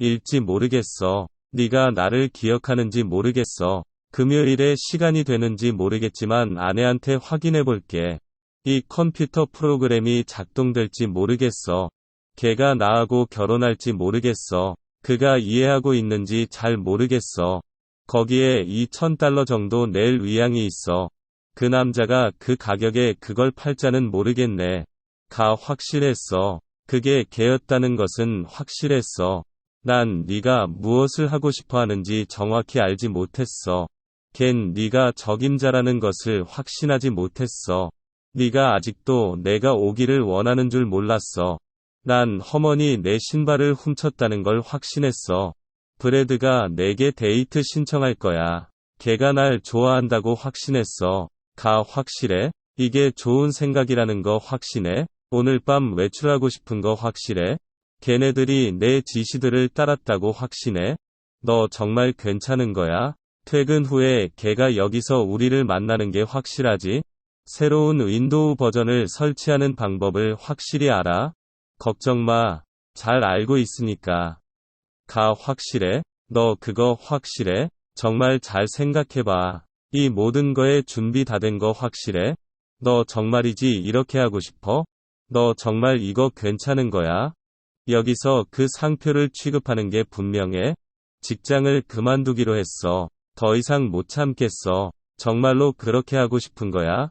일지 모르겠어. 네가 나를 기억하는지 모르겠어. 금요일에 시간이 되는지 모르겠지만 아내한테 확인해 볼게. 이 컴퓨터 프로그램이 작동될지 모르겠어. 걔가 나하고 결혼할지 모르겠어. 그가 이해하고 있는지 잘 모르겠어. 거기에 2,000달러 정도 낼 의향이 있어. 그 남자가 그 가격에 그걸 팔자는 모르겠네. 가 확실했어. 그게 걔였다는 것은 확실했어. 난 네가 무엇을 하고 싶어 하는지 정확히 알지 못했어. 걘 네가 적임자라는 것을 확신하지 못했어. 네가 아직도 내가 오기를 원하는 줄 몰랐어. 난 허머니 내 신발을 훔쳤다는 걸 확신했어. 브래드가 내게 데이트 신청할 거야. 걔가 날 좋아한다고 확신했어. 가 확실해? 이게 좋은 생각이라는 거 확신해? 오늘 밤 외출하고 싶은 거 확실해? 걔네들이 내 지시들을 따랐다고 확신해? 너 정말 괜찮은 거야? 퇴근 후에 걔가 여기서 우리를 만나는 게 확실하지? 새로운 윈도우 버전을 설치하는 방법을 확실히 알아? 걱정 마. 잘 알고 있으니까. 가 확실해? 너 그거 확실해? 정말 잘 생각해봐. 이 모든 거에 준비 다 된 거 확실해? 너 정말이지 이렇게 하고 싶어? 너 정말 이거 괜찮은 거야? 여기서 그 상표를 취급하는 게 분명해? 직장을 그만두기로 했어. 더 이상 못 참겠어. 정말로 그렇게 하고 싶은 거야?